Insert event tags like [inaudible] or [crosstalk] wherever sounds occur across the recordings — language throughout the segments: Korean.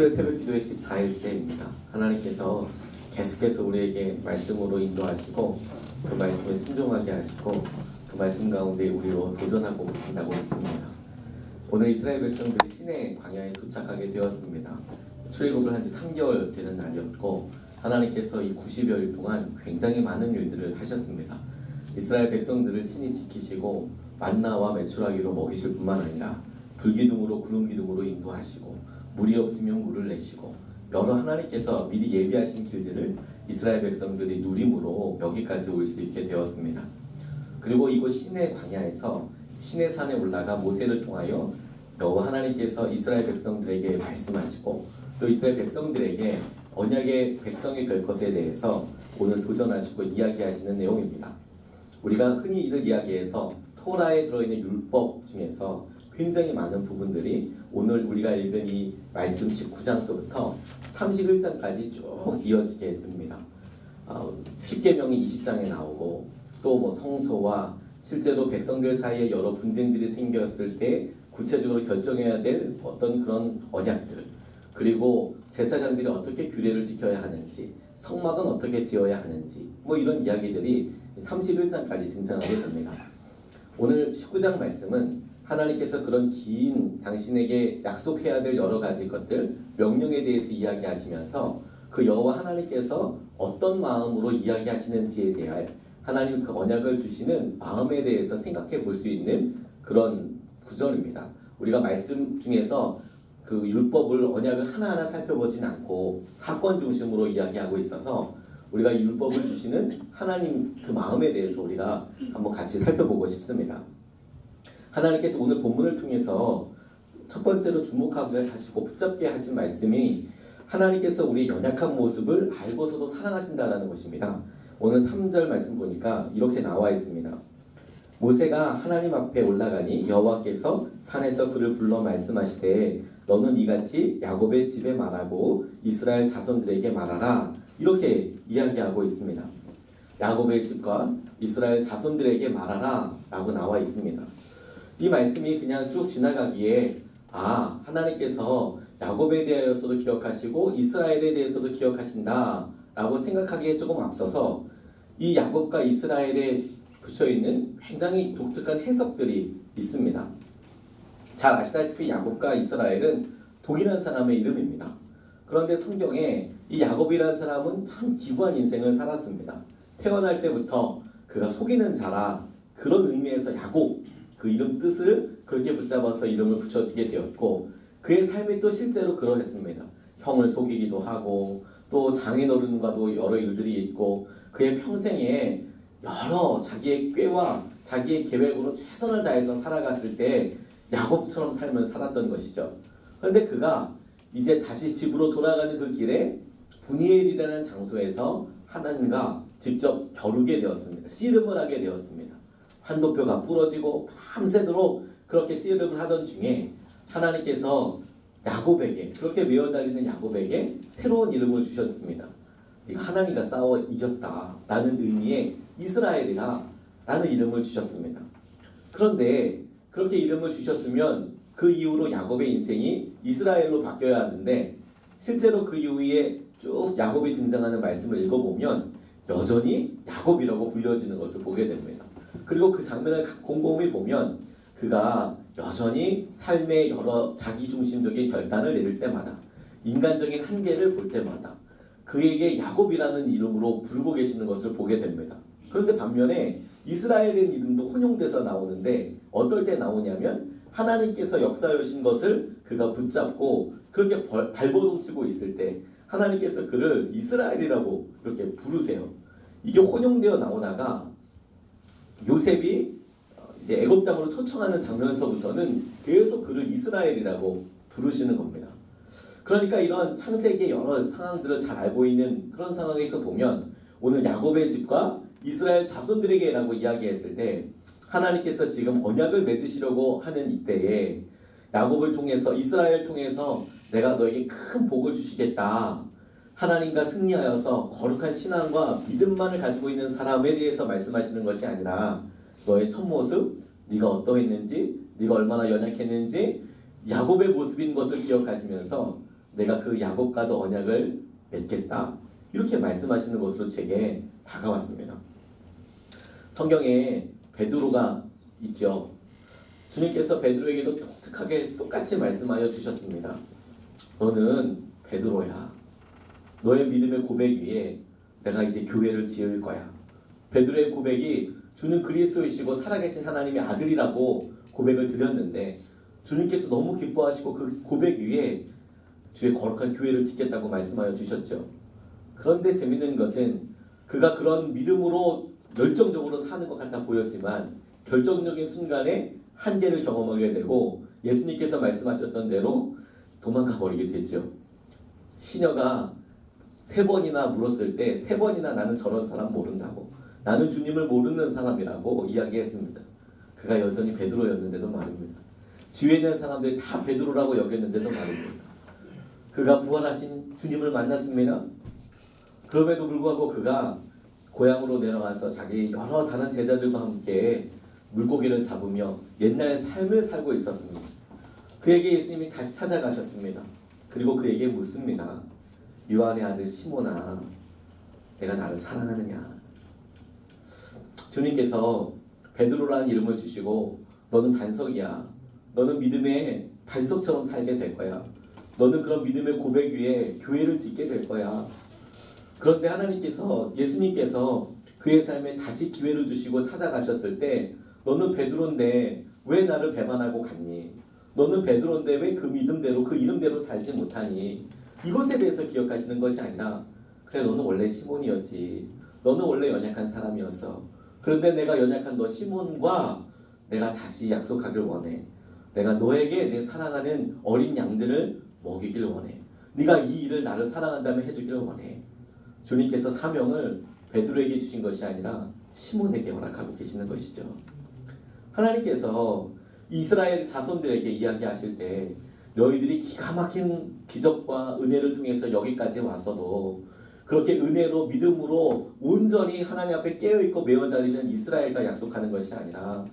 토요일 새벽 기도의 14일 때입니다. 하나님께서 계속해서 우리에게 말씀으로 인도하시고 그 말씀에 순종하게 하시고 그 말씀 가운데 우리로 도전하고 계신다고 믿습니다. 오늘 이스라엘 백성들이 시내 광야에 도착하게 되었습니다. 출애굽을 한 지 3개월 되는 날이었고 하나님께서 이 90여일 동안 굉장히 많은 일들을 하셨습니다. 이스라엘 백성들을 친히 지키시고 만나와 메추라기로 먹이실 뿐만 아니라 불기둥으로 구름 기둥으로 인도하시고 물이 없으면 물을 내시고 여러 하나님께서 미리 예비하신 길들을 이스라엘 백성들이 누림으로 여기까지 올 수 있게 되었습니다. 그리고 이곳 시내 광야에서 시내 산에 올라가 모세를 통하여 여호와 하나님께서 이스라엘 백성들에게 말씀하시고 또 이스라엘 백성들에게 언약의 백성이 될 것에 대해서 오늘 도전하시고 이야기하시는 내용입니다. 우리가 흔히 이를 이야기해서 토라에 들어있는 율법 중에서 굉장히 많은 부분들이 오늘 우리가 읽은 이 말씀 19장서부터 31장까지 쭉 이어지게 됩니다. 어, 10계명이 20장에 나오고 또 뭐 성소와 실제로 백성들 사이에 여러 분쟁들이 생겼을 때 구체적으로 결정해야 될 어떤 그런 언약들 그리고 제사장들이 어떻게 규례를 지켜야 하는지 성막은 어떻게 지어야 하는지 뭐 이런 이야기들이 31장까지 등장하게 됩니다. 오늘 19장 말씀은 하나님께서 그런 긴 당신에게 약속해야 될 여러 가지 것들 명령에 대해서 이야기하시면서 그 여호와 하나님께서 어떤 마음으로 이야기하시는지에 대해 하나님 그 언약을 주시는 마음에 대해서 생각해 볼 수 있는 그런 구절입니다. 우리가 말씀 중에서 그 율법을 언약을 하나하나 살펴보진 않고 사건 중심으로 이야기하고 있어서 우리가 이 율법을 주시는 하나님 그 마음에 대해서 우리가 한번 같이 살펴보고 싶습니다. 하나님께서 오늘 본문을 통해서 첫 번째로 주목하게 하시고 붙잡게 하신 말씀이 하나님께서 우리의 연약한 모습을 알고서도 사랑하신다라는 것입니다. 오늘 3절 말씀 보니까 이렇게 나와 있습니다. 모세가 하나님 앞에 올라가니 여호와께서 산에서 그를 불러 말씀하시되 너는 이같이 야곱의 집에 말하고 이스라엘 자손들에게 말하라 이렇게 이야기하고 있습니다. 야곱의 집과 이스라엘 자손들에게 말하라 라고 나와 있습니다. 이 말씀이 그냥 쭉 지나가기에 아 하나님께서 야곱에 대하여서도 기억하시고 이스라엘에 대해서도 기억하신다 라고 생각하기에 조금 앞서서 이 야곱과 이스라엘에 붙여 있는 굉장히 독특한 해석들이 있습니다. 잘 아시다시피 야곱과 이스라엘은 동일한 사람의 이름입니다. 그런데 성경에 이 야곱이라는 사람은 참 기구한 인생을 살았습니다. 태어날 때부터 그가 속이는 자라 그런 의미에서 야곱 그 이름 뜻을 그렇게 붙잡아서 이름을 붙여지게 되었고 그의 삶이 또 실제로 그러했습니다. 형을 속이기도 하고 또 장인어른과도 여러 일들이 있고 그의 평생에 여러 자기의 꾀와 자기의 계획으로 최선을 다해서 살아갔을 때 야곱처럼 삶을 살았던 것이죠. 그런데 그가 이제 다시 집으로 돌아가는 그 길에 분이엘이라는 장소에서 하나님과 직접 겨루게 되었습니다. 씨름을 하게 되었습니다. 환도뼈가 부러지고 밤새도록 그렇게 씨름을 하던 중에 하나님께서 야곱에게 그렇게 메어달리는 야곱에게 새로운 이름을 주셨습니다. 하나님과 싸워 이겼다라는 의미의 이스라엘이라 라는 이름을 주셨습니다. 그런데 그렇게 이름을 주셨으면 그 이후로 야곱의 인생이 이스라엘로 바뀌어야 하는데 실제로 그 이후에 쭉 야곱이 등장하는 말씀을 읽어보면 여전히 야곱이라고 불려지는 것을 보게 됩니다. 그리고 그 장면을 곰곰이 보면 그가 여전히 삶의 여러 자기중심적인 결단을 내릴 때마다 인간적인 한계를 볼 때마다 그에게 야곱이라는 이름으로 부르고 계시는 것을 보게 됩니다. 그런데 반면에 이스라엘의 이름도 혼용돼서 나오는데 어떨 때 나오냐면 하나님께서 역사하신 것을 그가 붙잡고 그렇게 발버둥치고 있을 때 하나님께서 그를 이스라엘이라고 이렇게 부르세요. 이게 혼용되어 나오다가 요셉이 이제 애굽 땅으로 초청하는 장면서부터는 계속 그를 이스라엘이라고 부르시는 겁니다. 그러니까 이런 창세기의 여러 상황들을 잘 알고 있는 그런 상황에서 보면 오늘 야곱의 집과 이스라엘 자손들에게라고 이야기했을 때 하나님께서 지금 언약을 맺으시려고 하는 이때에 야곱을 통해서 이스라엘 통해서 내가 너에게 큰 복을 주시겠다. 하나님과 승리하여서 거룩한 신앙과 믿음만을 가지고 있는 사람에 대해서 말씀하시는 것이 아니라 너의 첫 모습, 네가 어떠했는지, 네가 얼마나 연약했는지 야곱의 모습인 것을 기억하시면서 내가 그 야곱과도 언약을 맺겠다. 이렇게 말씀하시는 것으로 제게 다가왔습니다. 성경에 베드로가 있죠. 주님께서 베드로에게도 독특하게 똑같이 말씀하여 주셨습니다. 너는 베드로야. 너의 믿음의 고백 위에 내가 이제 교회를 지을 거야. 베드로의 고백이 주는 그리스도이시고 살아계신 하나님의 아들이라고 고백을 드렸는데 주님께서 너무 기뻐하시고 그 고백 위에 주의 거룩한 교회를 짓겠다고 말씀하여 주셨죠. 그런데 재밌는 것은 그가 그런 믿음으로 열정적으로 사는 것 같아 보였지만 결정적인 순간에 한계를 경험하게 되고 예수님께서 말씀하셨던 대로 도망가 버리게 됐죠. 시녀가 세 번이나 물었을 때 세 번이나 나는 저런 사람 모른다고 나는 주님을 모르는 사람이라고 이야기했습니다. 그가 여전히 베드로였는데도 말입니다. 주위에 있는 사람들이 다 베드로라고 여겼는데도 말입니다. 그가 부활하신 주님을 만났습니다. 그럼에도 불구하고 그가 고향으로 내려가서 자기 여러 다른 제자들과 함께 물고기를 잡으며 옛날 삶을 살고 있었습니다. 그에게 예수님이 다시 찾아가셨습니다. 그리고 그에게 묻습니다. 요한의 아들 시모나, 내가 나를 사랑하느냐? 주님께서 베드로라는 이름을 주시고 너는 반석이야. 너는 믿음의 반석처럼 살게 될 거야. 너는 그런 믿음의 고백 위에 교회를 짓게 될 거야. 그런데 하나님께서 예수님께서 그의 삶에 다시 기회를 주시고 찾아가셨을 때 너는 베드로인데 왜 나를 배반하고 갔니? 너는 베드로인데 왜 그 믿음대로 그 이름대로 살지 못하니? 이것에 대해서 기억하시는 것이 아니라 그래 너는 원래 시몬이었지. 너는 원래 연약한 사람이었어. 그런데 내가 연약한 너 시몬과 내가 다시 약속하길 원해. 내가 너에게 내 사랑하는 어린 양들을 먹이길 원해. 네가 이 일을 나를 사랑한다면 해주길 원해. 주님께서 사명을 베드로에게 주신 것이 아니라 시몬에게 허락하고 계시는 것이죠. 하나님께서 이스라엘 자손들에게 이야기하실 때 너희들이 기가 막힌 기적과 은혜를 통해서 여기까지 왔어도 그렇게 은혜로 믿음으로 온전히 하나님 앞에 깨어 있고 매어 달리는 이스라엘과 약속하는 것이 아니라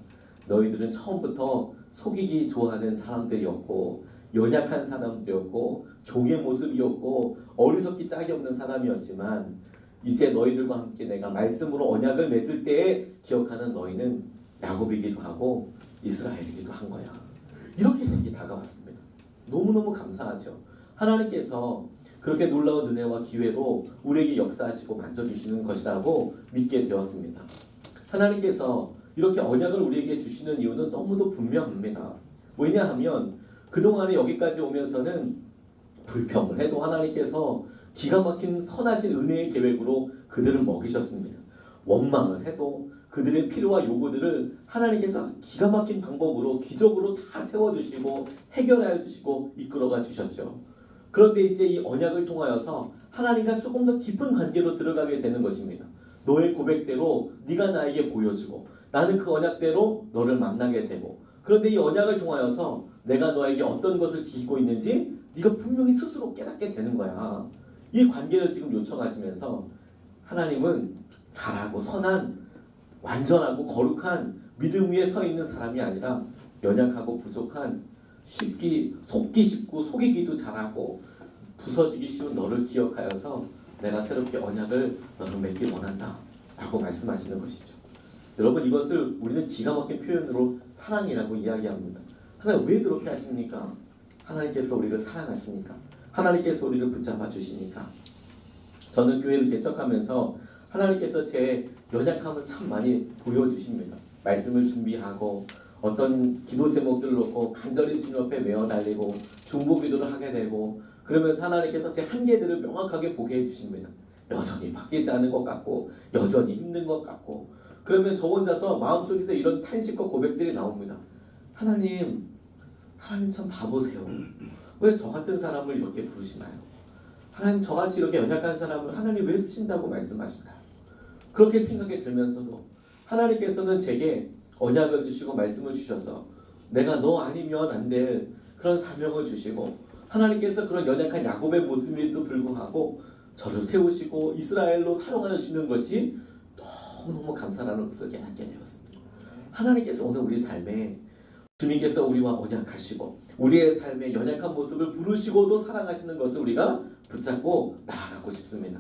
너희들은 처음부터 속이기 좋아하는 사람들이었고 연약한 사람들이었고 종의 모습이었고 어리석기 짝이 없는 사람이었지만 이제 너희들과 함께 내가 말씀으로 언약을 맺을 때에 기억하는 너희는 야곱이기도 하고 이스라엘이기도 한 거야. 이렇게 다가왔습니다. 너무너무 감사하죠. 하나님께서 그렇게 놀라운 은혜와 기회로 우리에게 역사하시고 만져주시는 것이라고 믿게 되었습니다. 하나님께서 이렇게 언약을 우리에게 주시는 이유는 너무도 분명합니다. 왜냐하면 그동안에 여기까지 오면서는 불평을 해도 하나님께서 기가 막힌 선하신 은혜의 계획으로 그들을 먹이셨습니다. 원망을 해도 그들의 필요와 요구들을 하나님께서 기가 막힌 방법으로 기적으로 다 채워주시고 해결해 주시고 이끌어가 주셨죠. 그런데 이제 이 언약을 통하여서 하나님과 조금 더 깊은 관계로 들어가게 되는 것입니다. 너의 고백대로 네가 나에게 보여주고 나는 그 언약대로 너를 만나게 되고 그런데 이 언약을 통하여서 내가 너에게 어떤 것을 지키고 있는지 네가 분명히 스스로 깨닫게 되는 거야. 이 관계를 지금 요청하시면서 하나님은 잘하고 선한 완전하고 거룩한 믿음 위에 서 있는 사람이 아니라 연약하고 부족한 쉽기 속기 쉽고 속이기도 잘하고 부서지기 쉬운 너를 기억하여서 내가 새롭게 언약을 너는 맺기 원한다 라고 말씀하시는 것이죠. 여러분 이것을 우리는 기가 막힌 표현으로 사랑이라고 이야기합니다. 하나님 왜 그렇게 하십니까? 하나님께서 우리를 사랑하시니까. 하나님께서 우리를 붙잡아 주시니까. 저는 교회를 개척하면서 하나님께서 제 연약함을 참 많이 보여주십니다. 말씀을 준비하고 어떤 기도 제목들을 놓고 간절히 주님 앞에 메어 달리고 중보 기도를 하게 되고 그러면서 하나님께서 제 한계들을 명확하게 보게 해주십니다. 여전히 바뀌지 않은 것 같고 여전히 힘든 것 같고 그러면 저 혼자서 마음속에서 이런 탄식과 고백들이 나옵니다. 하나님, 하나님 참 바보세요. 왜 저 같은 사람을 이렇게 부르시나요? 하나님 저같이 이렇게 연약한 사람을 하나님 왜 쓰신다고 말씀하시나요? 그렇게 생각이 들면서도 하나님께서는 제게 언약을 주시고 말씀을 주셔서 내가 너 아니면 안 될 그런 사명을 주시고 하나님께서 그런 연약한 야곱의 모습에도 불구하고 저를 세우시고 이스라엘로 사용하시는 것이 너무너무 감사라는 것을 깨닫게 되었습니다. 하나님께서 오늘 우리 삶에 주님께서 우리와 언약하시고 우리의 삶의 연약한 모습을 부르시고도 사랑하시는 것을 우리가 붙잡고 나아가고 싶습니다.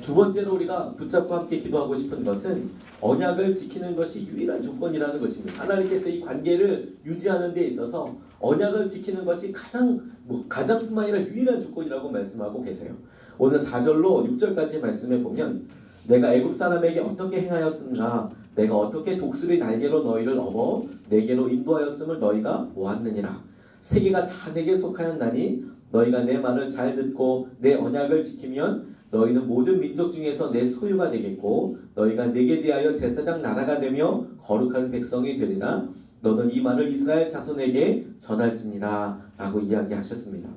두 번째로 우리가 붙잡고 함께 기도하고 싶은 것은 언약을 지키는 것이 유일한 조건이라는 것입니다. 하나님께서 이 관계를 유지하는 데 있어서 언약을 지키는 것이 가장 뭐 가장뿐만 아니라 유일한 조건이라고 말씀하고 계세요. 오늘 4절로 6절까지 말씀해 보면 내가 애굽 사람에게 어떻게 행하였는가 내가 어떻게 독수리 날개로 너희를 업어 내게로 인도하였음을 너희가 보았느니라. 세계가 다 내게 속하였나니 너희가 내 말을 잘 듣고 내 언약을 지키면 너희는 모든 민족 중에서 내 소유가 되겠고 너희가 내게 대하여 제사장 나라가 되며 거룩한 백성이 되리라. 너는 이 말을 이스라엘 자손에게 전할지니라 라고 이야기하셨습니다.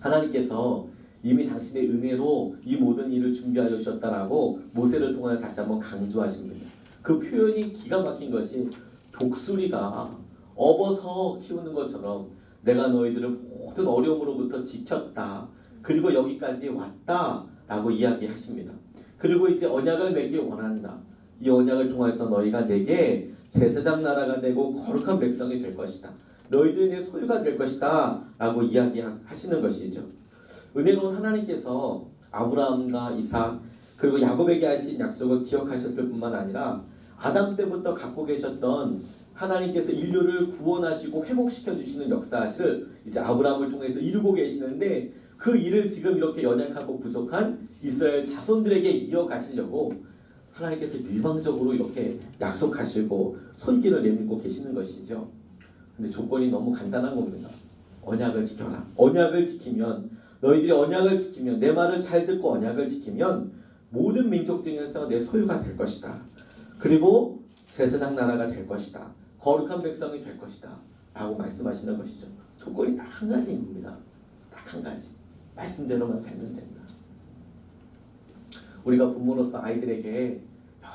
하나님께서 이미 당신의 은혜로 이 모든 일을 준비하여 주셨다라고 모세를 통하여 다시 한번 강조하십니다. 그 표현이 기가 막힌 것이 독수리가 업어서 키우는 것처럼 내가 너희들을 모든 어려움으로부터 지켰다. 그리고 여기까지 왔다 라고 이야기하십니다. 그리고 이제 언약을 맺길 원한다. 이 언약을 통해서 너희가 내게 제사장 나라가 되고 거룩한 백성이 될 것이다. 너희들이 내 소유가 될 것이다. 라고 이야기하시는 것이죠. 은혜로운 하나님께서 아브라함과 이삭 그리고 야곱에게 하신 약속을 기억하셨을 뿐만 아니라 아담 때부터 갖고 계셨던 하나님께서 인류를 구원하시고 회복시켜 주시는 역사를 이제 아브라함을 통해서 이루고 계시는데 그 일을 지금 이렇게 연약하고 부족한 이스라엘 자손들에게 이어가시려고 하나님께서 일방적으로 이렇게 약속하시고 손길을 내밀고 계시는 것이죠. 근데 조건이 너무 간단한 겁니다. 언약을 지켜라. 언약을 지키면 너희들이 언약을 지키면 내 말을 잘 듣고 언약을 지키면 모든 민족 중에서 내 소유가 될 것이다. 그리고 제사장 나라가 될 것이다. 거룩한 백성이 될 것이다. 라고 말씀하시는 것이죠. 조건이 딱 한 가지인 겁니다. 딱 한 가지. 말씀대로만 살면 된다. 우리가 부모로서 아이들에게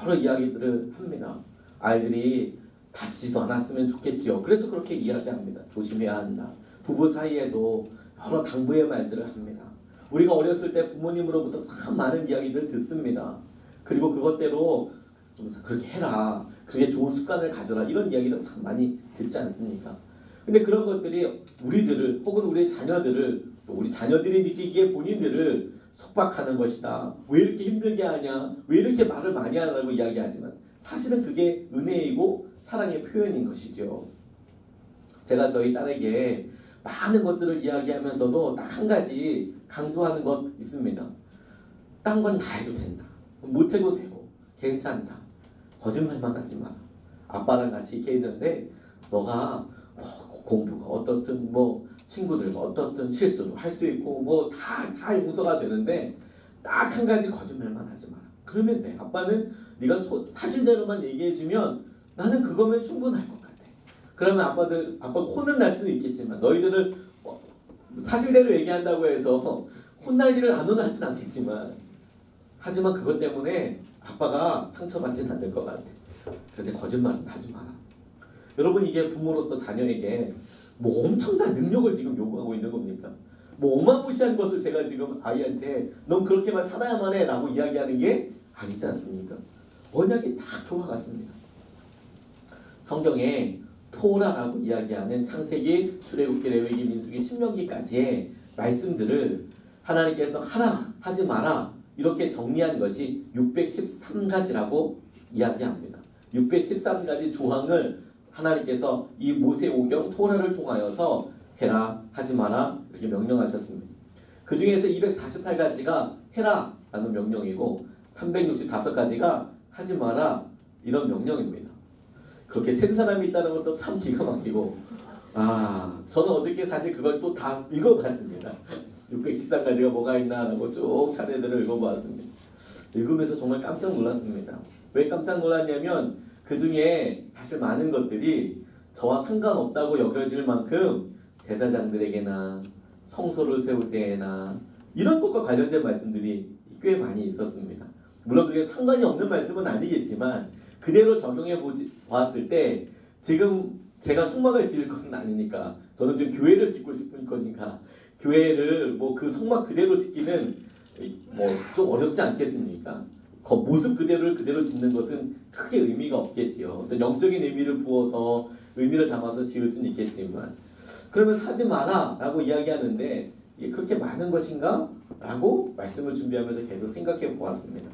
여러 이야기들을 합니다. 아이들이 다치지도 않았으면 좋겠지요. 그래서 그렇게 이야기합니다. 조심해야 한다. 부부 사이에도 여러 당부의 말들을 합니다. 우리가 어렸을 때 부모님으로부터 참 많은 이야기를 듣습니다. 그리고 그것대로 좀 그렇게 해라. 그게 좋은 습관을 가져라. 이런 이야기를 참 많이 듣지 않습니까? 근데 그런 것들이 우리들을 혹은 우리 자녀들을 또 우리 자녀들이 느끼기에 본인들을 속박하는 것이다. 왜 이렇게 힘들게 하냐? 왜 이렇게 말을 많이 하라고 이야기하지만 사실은 그게 은혜이고 사랑의 표현인 것이죠. 제가 저희 딸에게 많은 것들을 이야기하면서도 딱 한 가지 강조하는 것 있습니다. 딴 건 다 해도 된다. 못 해도 되고 괜찮다. 거짓말만 하지 마. 아빠랑 같이 이렇게 있는데 너가 뭐 공부가 어떻든 뭐 친구들과 어떻든 실수를 할수 있고 뭐다다 용서가 되는데 딱 한 가지 거짓말만 하지 마라. 그러면 돼. 아빠는 네가 소- 사실대로만 얘기해주면 나는 그거면 충분할 것 같아. 그러면 아빠들 아빠 혼은 날 수는 있겠지만 너희들을 어, 사실대로 얘기한다고 해서 [laughs] 혼날 일을 안 오는 하진 않겠지만 하지만 그것 때문에 아빠가 상처받지는 않을 것 같아. 그런데 거짓말은 하지 마라. 여러분 이게 부모로서 자녀에게 뭐 엄청난 능력을 지금 요구하고 있는 겁니까? 뭐 어마무시한 것을 제가 지금 아이한테 넌 그렇게만 살아야만 해라고 이야기하는 게 아니지 않습니까? 언약이 다 그와 같습니다. 성경에 토라라고 이야기하는 창세기, 출애굽기, 레위기, 민수기, 신명기까지의 말씀들을 하나님께서 하라 하지 마라 이렇게 정리한 것이 613가지라고 이야기합니다. 613가지 조항을 하나님께서 이 모세오경 토라를 통하여서 해라 하지 마라 이렇게 명령하셨습니다. 그 중에서 248가지가 해라 라는 명령이고 365가지가 하지 마라 이런 명령입니다. 그렇게 센 사람이 있다는 것도 참 기가 막히고 아 저는 어저께 사실 그걸 또 다 읽어봤습니다. 613가지가 뭐가 있나라고 쭉 차례들을 읽어보았습니다. 읽으면서 정말 깜짝 놀랐습니다. 왜 깜짝 놀랐냐면 그 중에 사실 많은 것들이 저와 상관없다고 여겨질 만큼 제사장들에게나 성소를 세울 때에나 이런 것과 관련된 말씀들이 꽤 많이 있었습니다. 물론 그게 상관이 없는 말씀은 아니겠지만 그대로 적용해 보았을 때 지금 제가 성막을 지을 것은 아니니까 저는 지금 교회를 짓고 싶은 거니까 교회를 뭐 그 성막 그대로 짓기는 뭐 좀 어렵지 않겠습니까? 거- 모습 그대로를 그대로 짓는 것은 크게 의미가 없겠지요. 어떤 영적인 의미를 부어서 의미를 담아서 지을 수는 있겠지만 그러면 사지 마라라고 이야기하는데 그렇게 많은 것인가? 라고 말씀을 준비하면서 계속 생각해 보았습니다.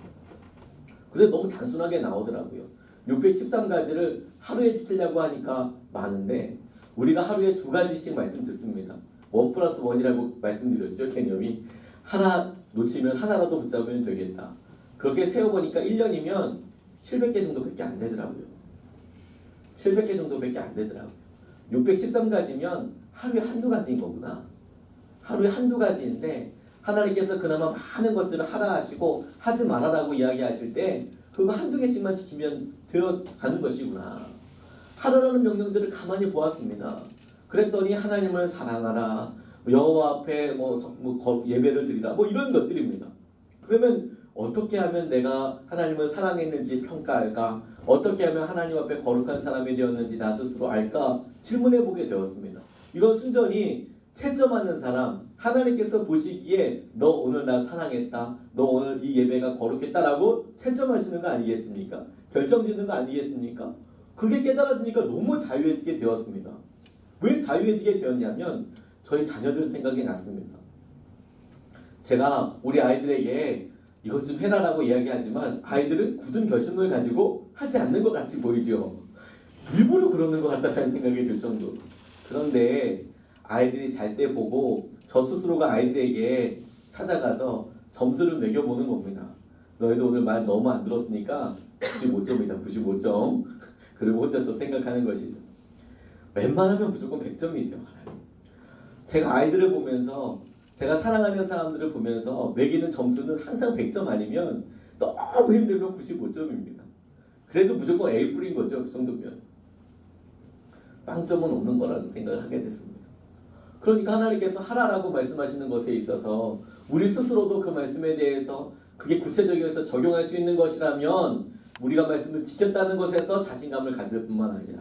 근데 너무 단순하게 나오더라고요. 613가지를 하루에 지키려고 하니까 많은데 우리가 하루에 두 가지씩 말씀 듣습니다. 원 플러스 원이라고 말씀드렸죠 개념이 하나 놓치면 하나라도 붙잡으면 되겠다. 그렇게 세어보니까 1년이면 700개 정도밖에 안 되더라고요. 700개 정도밖에 안 되더라고요. 613가지면 하루에 한두 가지인 거구나. 하루에 한두 가지인데 하나님께서 그나마 많은 것들을 하라 하시고 하지 말아라고 이야기하실 때 그거 한두 개씩만 지키면 되어 가는 것이구나. 하라라는 명령들을 가만히 보았습니다. 그랬더니 하나님을 사랑하라. 여호와 앞에 뭐, 저- 뭐 거- 예배를 드리라. 뭐 이런 것들입니다. 그러면 어떻게 하면 내가 하나님을 사랑했는지 평가할까? 어떻게 하면 하나님 앞에 거룩한 사람이 되었는지 나 스스로 알까? 질문해 보게 되었습니다. 이건 순전히 채점하는 사람, 하나님께서 보시기에 너 오늘 나 사랑했다. 너 오늘 이 예배가 거룩했다라고 채점하시는 거 아니겠습니까? 결정짓는 거 아니겠습니까? 그게 깨달아지니까 너무 자유해지게 되었습니다. 왜 자유해지게 되었냐면 저희 자녀들 생각이 났습니다. 제가 우리 아이들에게 이것 좀 해라라고 이야기하지만 아이들은 굳은 결심을 가지고 하지 않는 것 같이 보이죠. 일부러 그러는 것 같다는 생각이 들 정도. 그런데 아이들이 잘 때 보고 저 스스로가 아이들에게 찾아가서 점수를 매겨보는 겁니다. 너희도 오늘 말 너무 안 들었으니까 95점이다. 95점. [laughs] 그리고 혼자서 생각하는 것이죠. 웬만하면 무조건 100점이죠. 제가 아이들을 보면서 제가 사랑하는 사람들을 보면서 매기는 점수는 항상 100점 아니면 너무 힘들면 95점입니다. 그래도 무조건 A 뿌린 거죠. 그 정도면. 빵점은 없는 거라는 생각을 하게 됐습니다. 그러니까 하나님께서 하라라고 말씀하시는 것에 있어서 우리 스스로도 그 말씀에 대해서 그게 구체적이어서 적용할 수 있는 것이라면 우리가 말씀을 지켰다는 것에서 자신감을 가질 뿐만 아니라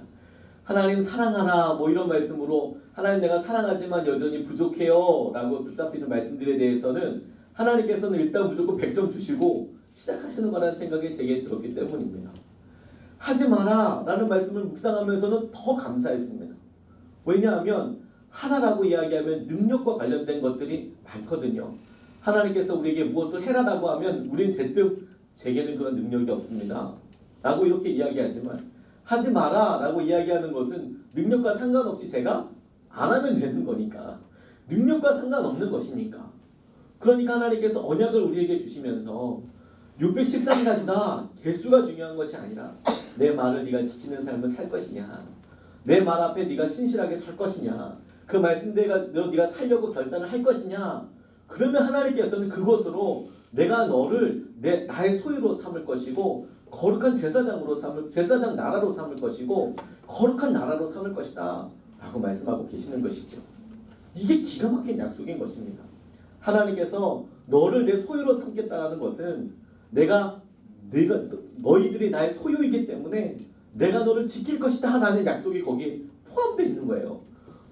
하나님 사랑하라 뭐 이런 말씀으로 하나님 내가 사랑하지만 여전히 부족해요 라고 붙잡히는 말씀들에 대해서는 하나님께서는 일단 무조건 100점 주시고 시작하시는 거라는 생각이 제게 들었기 때문입니다. 하지 마라 라는 말씀을 묵상하면서는 더 감사했습니다. 왜냐하면 하나라고 이야기하면 능력과 관련된 것들이 많거든요. 하나님께서 우리에게 무엇을 해라라고 하면 우린 대뜸 제게는 그런 능력이 없습니다. 라고 이렇게 이야기하지만 하지 마라 라고 이야기하는 것은 능력과 상관없이 제가 안 하면 되는 거니까 능력과 상관없는 것이니까 그러니까 하나님께서 언약을 우리에게 주시면서 613가지다 개수가 중요한 것이 아니라 내 말을 네가 지키는 삶을 살 것이냐 내 말 앞에 네가 신실하게 설 것이냐 그 말씀대로 네가 살려고 결단을 할 것이냐? 그러면 하나님께서는 그것으로 내가 너를 내 나의 소유로 삼을 것이고 거룩한 제사장으로 삼을 제사장 나라로 삼을 것이고 거룩한 나라로 삼을 것이다. 라고 말씀하고 계시는 것이죠. 이게 기가 막힌 약속인 것입니다. 하나님께서 너를 내 소유로 삼겠다라는 것은 내가 내가 너희들이 나의 소유이기 때문에 내가 너를 지킬 것이다 라는 약속이 거기에 포함되어 있는 거예요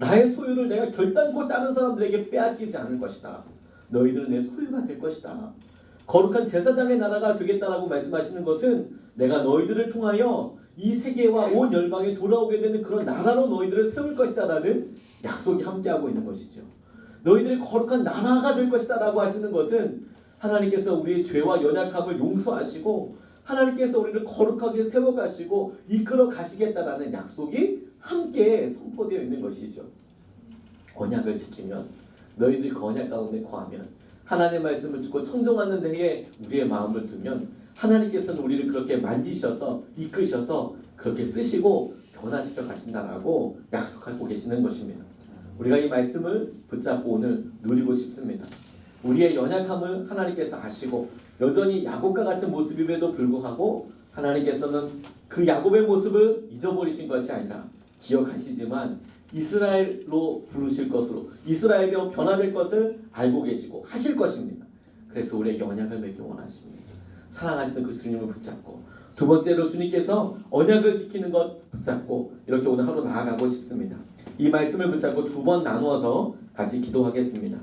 나의 소유를 내가 결단코 다른 사람들에게 빼앗기지 않을 것이다 너희들은 내 소유가 될 것이다 거룩한 제사장의 나라가 되겠다라고 말씀하시는 것은 내가 너희들을 통하여 이 세계와 온 열방에 돌아오게 되는 그런 나라로 너희들을 세울 것이다라는 약속이 함께하고 있는 것이죠. 너희들이 거룩한 나라가 될 것이다라고 하시는 것은 하나님께서 우리의 죄와 연약함을 용서하시고 하나님께서 우리를 거룩하게 세워가시고 이끌어 가시겠다라는 약속이 함께 선포되어 있는 것이죠. 언약을 지키면 너희들이 그 언약 가운데 거하면 하나님의 말씀을 듣고 청정하는 데에 우리의 마음을 두면 하나님께서는 우리를 그렇게 만지셔서 이끄셔서 그렇게 쓰시고 변화시켜 가신다라고 약속하고 계시는 것입니다. 우리가 이 말씀을 붙잡고 오늘 누리고 싶습니다. 우리의 연약함을 하나님께서 아시고 여전히 야곱과 같은 모습임에도 불구하고 하나님께서는 그 야곱의 모습을 잊어버리신 것이 아니라 기억하시지만 이스라엘로 부르실 것으로 이스라엘로 변화될 것을 알고 계시고 하실 것입니다. 그래서 우리에게 언약을 맺기 원하십니다. 사랑하시는 그 주님을 붙잡고 두 번째로 주님께서 언약을 지키는 것 붙잡고 이렇게 오늘 하루 나아가고 싶습니다. 이 말씀을 붙잡고 두 번 나누어서 같이 기도하겠습니다.